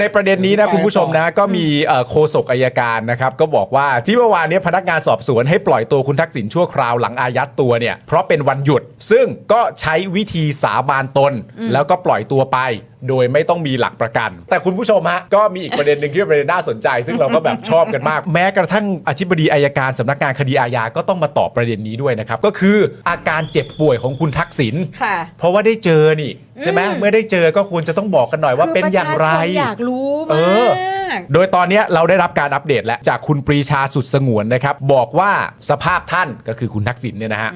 ในประเด็นนี้นะคุณผู้ชมนะก็มีเอ่อโฆษกอายการนะครับก็บอกว่าที่เมื่อวานเนี้พนักงานสอบสวนให้ปล่อยตัวคุณทักษิณชั่วคราวหลังอายัดตัวเนี่ยเพราะเป็นวันหยุด ซึ่งก็ใช้วิธีสาบานตนแล้วก็ปล่อยตัวไป โดยไม่ต้องมีหลักประกัน แต่คุณผู้ชมฮะก็มีอีกประเด็นหนึ่งที่เป็นประเด็นน่าสนใจ ซึ่งเราก็แบบชอบกันมาก แม้กระทั่งอธิบดีอายการสำนักงานคดีอาญาก็ต้องมาตอบประเด็นนี้ด้วยนะครับ ก็คืออาการเจ็บป่วยของคุณทักษิณค่ะ เพราะว่าได้เจอนี่ใช่ไหมอืม เมื่อได้เจอก็ควรจะต้องบอกกันหน่อยว่าเป็นอย่างไร คืประชชนอยากรู้เอมาอ ก โดยตอนเนี้ยเราได้รับการอัปเดตแล้วจากคุณปรีชาสุดสงวนนะครับ บอกว่าสภาพท่านก็คือคุณทักษิณเนี่ยนะฮะ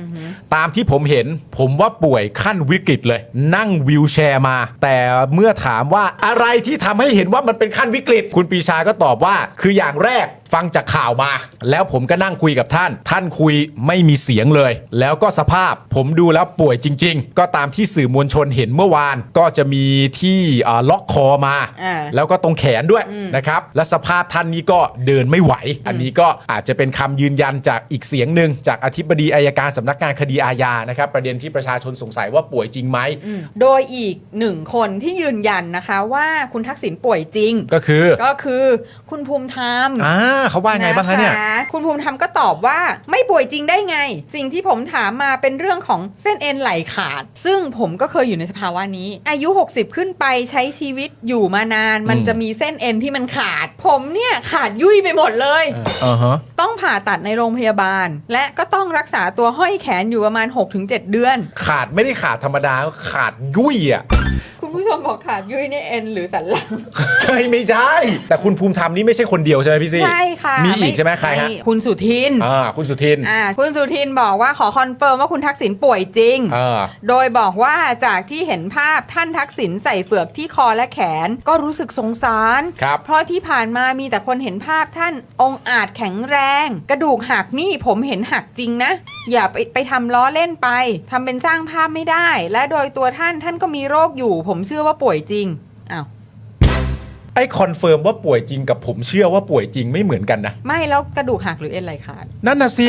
ตามที่ผมเห็นผมว่าป่วยขั้นวิกฤตเลย นั่งวิวแชร์มา แต่เมื่อถามว่าอะไรที่ทำให้เห็นว่ามันเป็นขั้นวิกฤต คุณปรีชาก็ตอบว่า คืออย่างแรก ฟังจากข่าวมา แล้วผมก็นั่งคุยกับท่าน ท่านคุยไม่มีเสียงเลย แล้วก็สภาพผมดูแล้วป่วยจริง ๆ ก็ตามที่สื่อมวลชนเห็นเมื่อวาน ก็จะมีที่เอ่อล็อกคอมา อ่า แล้วก็ตรงแขนด้วยนะครับ และสภาพท่านนี้ก็เดินไม่ไหว อันนี้ก็อาจจะเป็นคำยืนยันจากอีกเสียงหนึ่งจากอธิบดีอายการสำนักงานคดีอาญานะครับ ประเด็นที่ประชาชนสงสัยว่าป่วยจริงไหม โดยอีกหนึ่งคนที่ยืนยันนะคะว่าคุณทักษิณป่วยจริง ก็คือก็คือคุณภูมิธรรม อ่าเขาว่าไงบ้างคะเนี่ยคุณภูมิธรรมก็ตอบว่าไม่ป่วยจริงได้ไง สิ่งที่ผมถามมาเป็นเรื่องของเส้นเอ็นไหลขาด ซึ่งผมก็เคยอยู่ในสภาวะนี้ อายุ 60 ขึ้นไปใช้ชีวิตอยู่มานาน มันอืมจะมีเส้นเอ็นที่มันขาด ผมเนี่ยขาดยุ่ยไปหมดเลยอ่าฮะต้องผ่าตัดในโรงพยาบาล และก็ต้องรักษาตัวห้อยแขนอยู่ประมาณ 6-7 เดือน ขาดไม่ได้ขาดธรรมดาขาดยุ่ยอะ คุณผู้ชมบอกขาดยุ่ยเนี่ยเอ็นหรือสันหลังเฮ้ยไม่ใช่ แต่คุณภูมิธรรมนี่ไม่ใช่คนเดียวใช่ไหมพี่ซี่ใช่ค่ะมีอีกใช่ไหมใครฮะคุณสุทินอ่าคุณสุทินอ่าคุณสุทินบอกว่าขอคอนเฟิร์มว่าคุณทักษิณป่วยจริง อ่า โดยบอกว่าจากที่เห็นภาพท่านทักษิณใส่เฟือกที่คอและแขน ก็รู้สึกสงสาร ครับ เพราะที่ผ่านมามีแต่คนเห็นภาพท่านองค์อาจแข็งแรง กระดูกหักนี่ผมเห็นหักจริงนะ อย่าไปไปทำล้อเล่นไปทำเป็นสร้างภาพไม่ได้ และโดยตัวท่านท่านก็มีโรคอยู่ผมเชื่อว่าป่วยจริงอ้าวไอ้คอนเฟิร์มว่าป่วยจริงกับผมเชื่อว่าป่วยจริงไม่เหมือนกันนะ ไม่แล้วกระดูกหักหรือเอ็นไหลขาด นั่นน่ะสิ